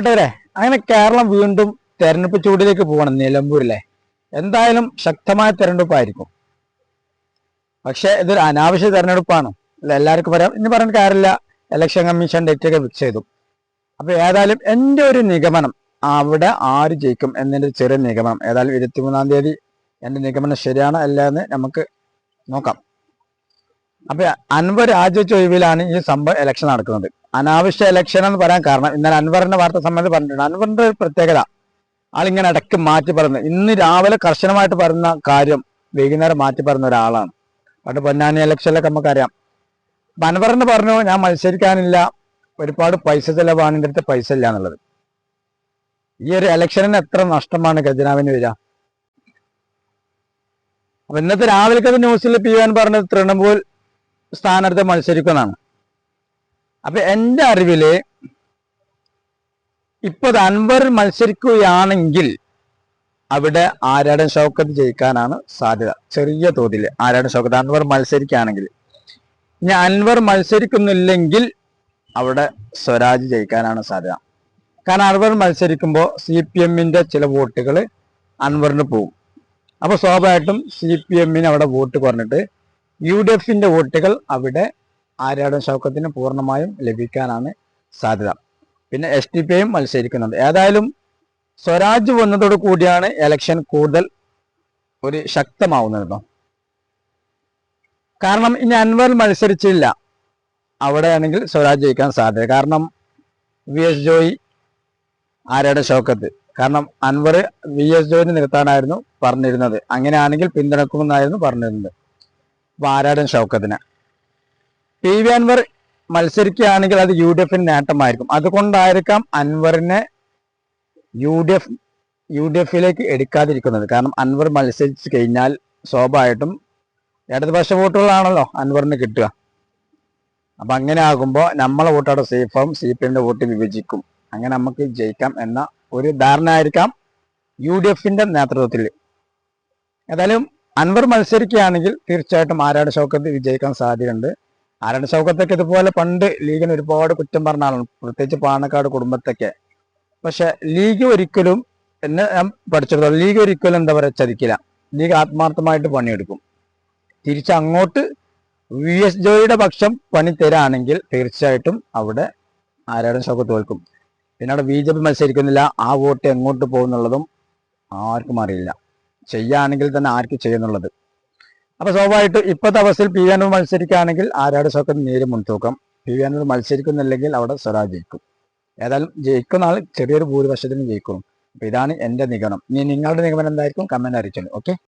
കേട്ടവരെ അങ്ങനെ കേരളം വീണ്ടും തെരഞ്ഞെടുപ്പ് ചൂടിലേക്ക് പോകണം നിലമ്പൂരിലെ. എന്തായാലും ശക്തമായ തെരഞ്ഞെടുപ്പായിരിക്കും. പക്ഷെ ഇതൊരു അനാവശ്യ തെരഞ്ഞെടുപ്പാണ്. എല്ലാവർക്കും പറയാം. ഇനി പറയാൻ കാര്യമില്ല. ഇലക്ഷൻ കമ്മീഷൻ ഡേറ്റ് ഒക്കെ ഫിക്സ് ചെയ്തു. അപ്പൊ ഏതായാലും എന്റെ ഒരു നിഗമനം അവിടെ ആര് ജയിക്കും എന്നതിന്റെ ഒരു ചെറിയ നിഗമനം. ഏതായാലും ഇരുപത്തിമൂന്നാം തീയതി എന്റെ നിഗമനം ശരിയാണ് അല്ല എന്ന് നമുക്ക് നോക്കാം. അപ്പൊ അൻവർ രാജിവെച്ച ഒഴിവിലാണ് ഈ സംഭവം ഇലക്ഷൻ നടക്കുന്നത്. അനാവശ്യ ഇലക്ഷൻ എന്ന് പറയാൻ കാരണം. ഇന്നലെ അൻവറിന്റെ വാർത്ത സംബന്ധിച്ച് പറഞ്ഞിട്ടുണ്ട്. അൻവറിന്റെ ഒരു പ്രത്യേകത. ആളിങ്ങനെ ഇടയ്ക്ക് മാറ്റി പറയുന്നത് ഇന്ന് രാവിലെ കർശനമായിട്ട് പറയുന്ന കാര്യം വൈകുന്നേരം മാറ്റി പറയുന്ന ഒരാളാണ്. പണ്ട് പൊന്നാനി ഇലക്ഷനിലൊക്കെ നമുക്കറിയാം. അൻവറിന് പറഞ്ഞു ഞാൻ മത്സരിക്കാനില്ല. ഒരുപാട് പൈസ ചെലവാണ്. എന്റെ അടുത്ത് പൈസ ഇല്ല എന്നുള്ളത്. ഈ ഒരു ഇലക്ഷനിന് എത്ര നഷ്ടമാണ് ഖജനാവിന് വരിക. അപ്പൊ ഇന്നത്തെ രാവിലത്തെ ന്യൂസിൽ പി എൻ പറഞ്ഞത് തൃണമൂൽ സ്ഥാനാർത്ഥി മത്സരിക്കുന്നതാണ് അപ്പൊ എന്റെ അറിവിൽ ഇപ്പൊ അൻവർ മത്സരിക്കുകയാണെങ്കിൽ അവിടെ ആരാടൻ ഷൗക്കത്ത് ജയിക്കാനാണ് സാധ്യത. ചെറിയ തോതിൽ ആരാടൻ ഷൗക്കത്ത് അൻവർ മത്സരിക്കുകയാണെങ്കിൽ. ഇനി അൻവർ മത്സരിക്കുന്നില്ലെങ്കിൽ അവിടെ സ്വരാജ് ജയിക്കാനാണ് സാധ്യത. കാരണം അൻവർ മത്സരിക്കുമ്പോൾ സി പി എമ്മിന്റെ ചില വോട്ടുകൾ അൻവറിന് പോകും. അപ്പൊ സ്വാഭാവികമായിട്ടും സി പി എമ്മിന് അവിടെ വോട്ട് കുറഞ്ഞിട്ട് യു ഡി എഫിന്റെ വോട്ടുകൾ അവിടെ ആര്യാടൻ ഷൗക്കത്തിന് പൂർണമായും ലഭിക്കാനാണ് സാധ്യത. പിന്നെ എസ് ടി പി ഐയും മത്സരിക്കുന്നുണ്ട്. ഏതായാലും സ്വരാജ് വന്നതോട് കൂടിയാണ് എലക്ഷൻ കൂടുതൽ ഒരു ശക്തമാവുന്നത്. കാരണം ഇനി അൻവർ മത്സരിച്ചില്ല. അവിടെയാണെങ്കിൽ സ്വരാജ് ജയിക്കാൻ സാധ്യത. കാരണം വി എസ് ജോയി ആര്യാടൻ ശോക്കത്ത്. കാരണം അൻവർ വി എസ് ജോയിനെ നിർത്താനായിരുന്നു പറഞ്ഞിരുന്നത്. അങ്ങനെയാണെങ്കിൽ പിന്തുണക്കുമെന്നായിരുന്നു പറഞ്ഞിരുന്നത്. ആരാടൻ ഷൗക്കത്തിന് പി വി അൻവർ മത്സരിക്കുകയാണെങ്കിൽ അത് യു ഡി എഫിന് നേട്ടമായിരിക്കും. അതുകൊണ്ടായിരിക്കാം അൻവറിനെ U D F U D എഫിലേക്ക് എടുക്കാതിരിക്കുന്നത്. കാരണം അൻവർ മത്സരിച്ച് കഴിഞ്ഞാൽ സ്വാഭാവികമായിട്ടും ഇടതുപക്ഷ വോട്ടുകളാണല്ലോ അൻവറിന് കിട്ടുക. അപ്പൊ അങ്ങനെ ആകുമ്പോൾ നമ്മളെ വോട്ട് അവിടെ സേഫാവും സി പി എമ്മിന്റെ വോട്ട് വിഭജിക്കും. അങ്ങനെ നമുക്ക് ജയിക്കാം എന്ന ഒരു ധാരണ ആയിരിക്കാം യു ഡി എഫിന്റെ നേതൃത്വത്തിൽ. ഏതായാലും അൻവർ മത്സരിക്കുകയാണെങ്കിൽ തീർച്ചയായിട്ടും ആരാട് ഷൗക്കത്ത് വിജയിക്കാൻ സാധ്യതയുണ്ട്. ആരാട് ശൗകത്തൊക്കെ ഇതുപോലെ പണ്ട് ലീഗിന് ഒരുപാട് കുറ്റം പറഞ്ഞ ആളാണ്. പ്രത്യേകിച്ച് പാണക്കാട് കുടുംബത്തൊക്കെ. പക്ഷെ ലീഗ് ഒരിക്കലും എന്നെ ഞാൻ പഠിച്ചിടത്തോളം ലീഗ് ഒരിക്കലും എന്താ പറയുക ചതിക്കില്ല. ലീഗ് ആത്മാർത്ഥമായിട്ട് പണിയെടുക്കും. തിരിച്ച് അങ്ങോട്ട് വി എസ് ജോയിയുടെ പക്ഷം പണി തരാണെങ്കിൽ തീർച്ചയായിട്ടും അവിടെ ആരാടും ശോക തോൽക്കും. പിന്നെ അവിടെ ബി ജെ പി മത്സരിക്കുന്നില്ല. ആ വോട്ട് എങ്ങോട്ട് പോകുന്നുള്ളതും ആർക്കും അറിയില്ല. ചെയ്യാണെങ്കിൽ തന്നെ ആർക്ക് ചെയ്യുന്നുള്ളത്? അപ്പൊ സ്വാഭാവികമായിട്ടും ഇപ്പോഴത്തെ അവസ്ഥയിൽ പി വി അനൂർ മത്സരിക്കുകയാണെങ്കിൽ ആരാട് ഷോക്കത്ത് നേരെ മുൻതൂക്കം? പി വി അനൂർ മത്സരിക്കുന്നില്ലെങ്കിൽ അവിടെ സ്വരാജ് ജയിക്കും. ഏതായാലും ജയിക്കുന്ന ആൾ ചെറിയൊരു ഭൂരിപക്ഷത്തിന് ജയിക്കും. ഇതാണ് എന്റെ നിഗമനം. ഇനി നിങ്ങളുടെ നിഗമനം എന്തായിരിക്കും? കമന്റ് അറിയിച്ചു ഓക്കെ